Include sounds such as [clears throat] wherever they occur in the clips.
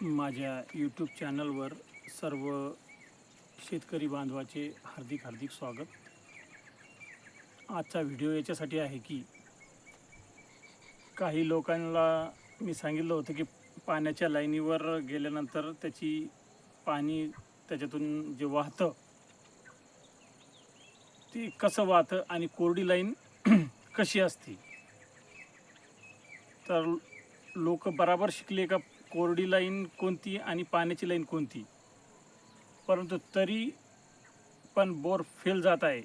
माझ्या यूट्यूब चॅनलवर सर्व शेतकरी बांधवाचे हार्दिक हार्दिक स्वागत. आजचा व्हिडिओ याच्यासाठी आहे की काही लोकांना मी सांगितलं होतं की पाण्याच्या लाईनीवर गेल्यानंतर त्याची पाणी त्याच्यातून जे वाहतं ते कसं वाहतं आणि कोरडी लाईन [clears throat] कशी असते? तर लोक बराबर शिकले का कोरडी लाईन कोणती आणि पाण्याची लाईन कोणती? परंतु तरी पण बोर फेल जात आहे.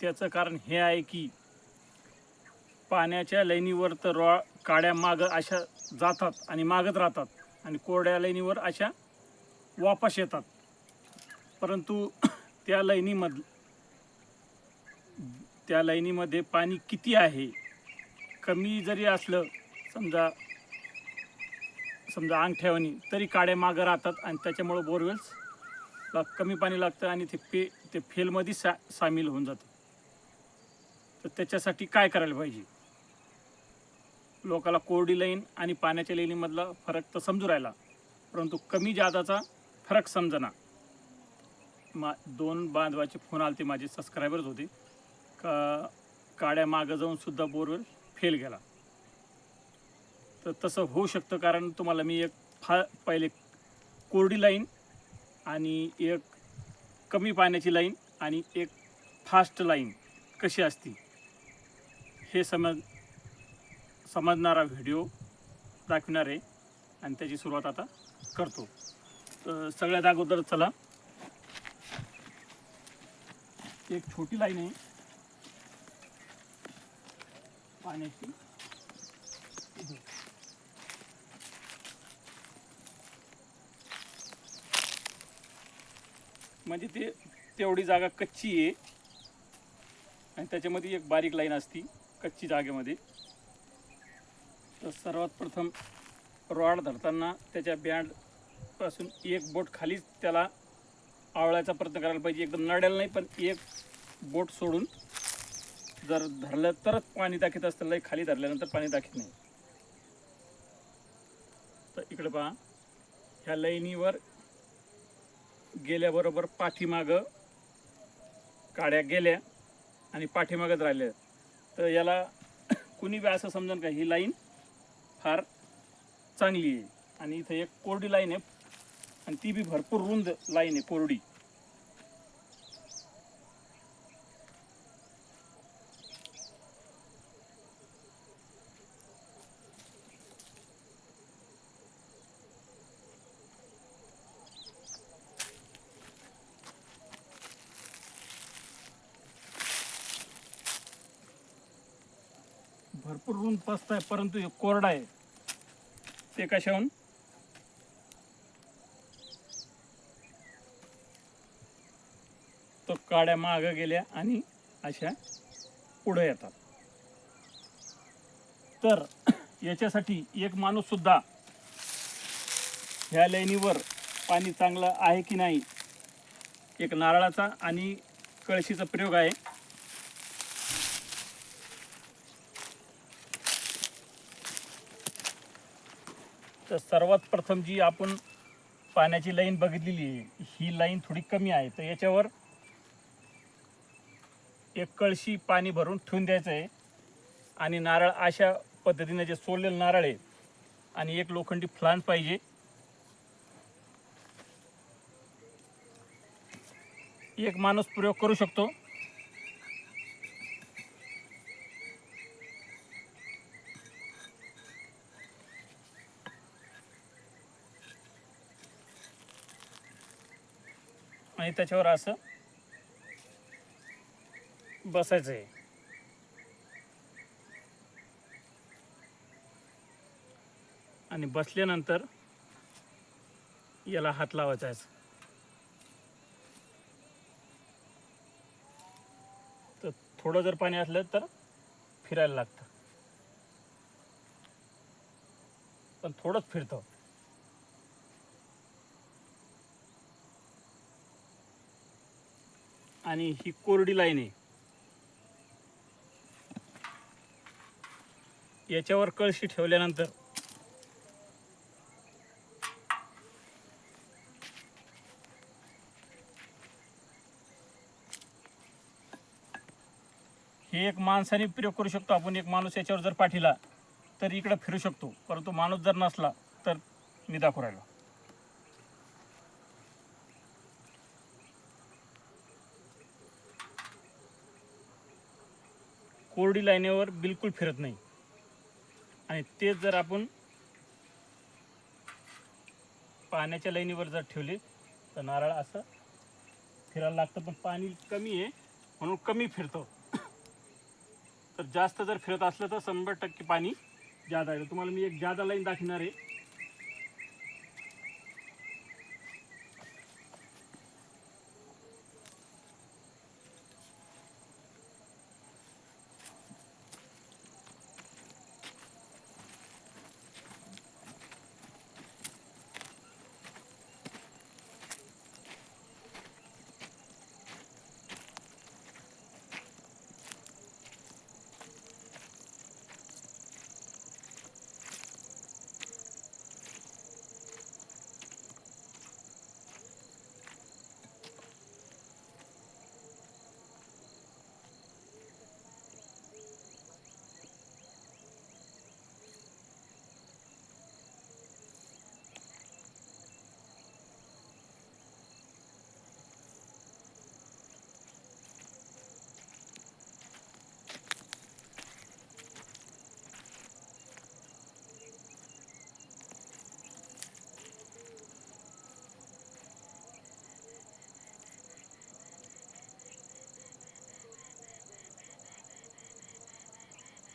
त्याचं कारण हे आहे की पाण्याच्या लाईनीवर तर रॉ काड्या मागं अशा जातात आणि मागत राहतात आणि कोरड्या लाईनीवर अशा वापस येतात. परंतु त्या लाईनीमध त्या लाईनीमध्ये पाणी किती आहे? कमी जरी असलं समजा समजा अंग ठेवणी तरी काड्या मागं राहतात आणि त्याच्यामुळं बोरवेल्सला कमी पाणी लागतं आणि ते पे ते फेलमध्ये सा सामील होऊन जातं. तर त्याच्यासाठी काय करायला पाहिजे? लोकाला कोरडी लाईन आणि पाण्याच्या लाईनीमधला फरक तर समजू राहिला परंतु कमी जादाचा फरक समजना. मा दोन बांधवाचे फोन आले ते माझे सबस्क्रायबर्स होते. का काड्या मागं जाऊनसुद्धा बोरवेल फेल गेला. तर तसं होऊ शकतं कारण तुम्हाला मी एक फा पहिले कोरडी लाईन आणि एक कमी पाण्याची लाईन आणि एक फास्ट लाईन कशी असती हे समज समजणारा व्हिडिओ दाखवणार आहे आणि त्याची सुरुवात आता करतो. तर सगळ्यात अगोदर चला. एक छोटी लाईन आहे. पाण्याची. म्हणजे ते तेवढी जागा कच्ची आहे. आणि त्याच्यामध्ये एक बारीक लाईन असती कच्ची जागेमध्ये. तर सर्वात प्रथम रॉड धरताना त्याच्या बँडपासून एक बोट खालीच त्याला आवळायचा प्रयत्न करायला पाहिजे. एकदम नड्याला नाही पण एक बोट सोडून जर धरलं तरच पाणी दाखीत असतं. लय खाली धरल्यानंतर पाणी दाखवत नाही. तर इकडे पहा. ह्या लाईनीवर गेल्याबरोबर पाठीमागं काड्या गेल्या आणि पाठीमागत राहिल्या. तर याला [coughs] कुणी बी असं समजून का ही लाईन फार चांगली आहे. आणि इथं एक कोरडी लाईन आहे. आणि ती बी भरपूर रुंद लाईन आहे कोरडी. भरपूर ऊन पसत आहे परंतु हे कोरडा आहे. ते कशाहून? तो काड्या मागं गेल्या आणि अशा पुढे येतात. तर याच्यासाठी एक माणूस सुद्धा ह्या लेणीवर पाणी चांगलं आहे की नाही एक नारळाचा आणि कळशीचा प्रयोग आहे. तर सर्वात प्रथम जी आपण पाण्याची लाईन बघितलेली आहे ही लाईन थोडी कमी आहे. तर याच्यावर एक कळशी पाणी भरून ठेवून द्यायचं आहे. आणि नारळ अशा पद्धतीने जे सोललेलं नारळ आहे आणि एक लोखंडी फ्लांज पाहिजे. एक माणूस प्रयोग करू शकतो. आणि त्याच्यावर असं बसायचं आहे आणि बसल्यानंतर याला हात लावायचा आहे. तर थोडं जर पाणी असलं तर फिरायला लागतं. पण थोडंच फिरतं. आणि ही कोरडी लाईन आहे. याच्यावर कळशी ठेवल्यानंतर हे एक माणसाने प्रयोग करू शकतो. आपण एक माणूस याच्यावर जर पाठीला तर इकडं फिरू शकतो. परंतु माणूस जर नसला तर मी दाखवू राहिलो. कोरडी लाईनीवर बिलकुल फिरत नाही. आणि तेच जर आपण पाण्याच्या लाईनीवर जर ठेवले तर नारळ असं फिरायला लागतं. पण पाणी कमी आहे म्हणून कमी फिरतो. तर जास्त जर फिरत असलं तर शंभर टक्के पाणी जादा येतं तुम्हाला मी एक जादा लाईन दाखवणार आहे.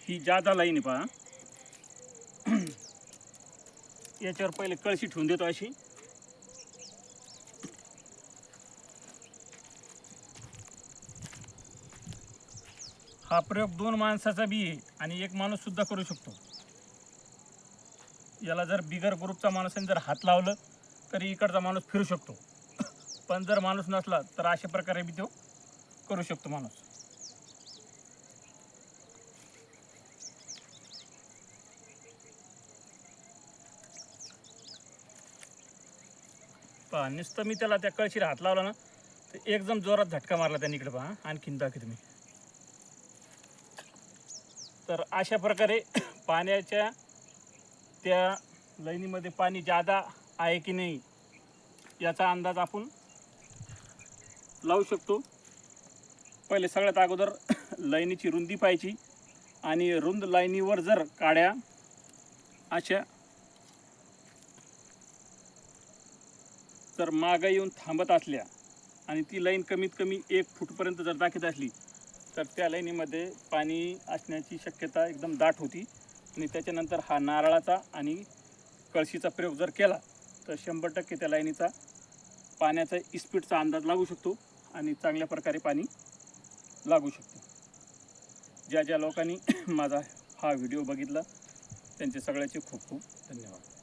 ही जादा लाईन आहे पहा. [clears throat] याच्यावर पहिले कळशी ठेवून देतो अशी. हा प्रयोग दोन माणसाचा बी आहे आणि एक माणूस सुद्धा करू शकतो. याला जर बिगर ग्रुपचा माणसाने जर हात लावलं तरी इकडचा माणूस फिरू शकतो. [clears throat] पण जर माणूस नसला तर अशा प्रकारे बी तो करू शकतो माणूस. पहा नुसतं मी त्याला त्या कळशीला हात लावला ना तर एकदम जोरात झटका मारला त्यांनी इकडे पहा आणखीन दाखवते तुम्ही तर अशा प्रकारे [coughs] पाण्याच्या त्या लईनीमध्ये पाणी जादा आहे की नाही याचा अंदाज आपण लावू शकतो. पहिले सगळ्यात अगोदर [coughs] लाईनीची रुंदी पाहायची आणि रुंद लाईनीवर जर काड्या अशा तर मागं येऊन थांबत असल्या आणि ती लाईन कमीत कमी एक फूटपर्यंत जर दाखवत असली तर त्या लाईनीमध्ये पाणी असण्याची शक्यता एकदम दाट होती. आणि त्याच्यानंतर हा नारळाचा आणि कळशीचा प्रयोग जर केला तर शंभर टक्के त्या लाईनीचा पाण्याचा इस्पीडचा अंदाज लागू शकतो आणि चांगल्या प्रकारे पाणी लागू शकते. ज्या ज्या लोकांनी [clears throat] माझा हा व्हिडिओ बघितला त्यांचे सगळ्याचे खूप खूप धन्यवाद.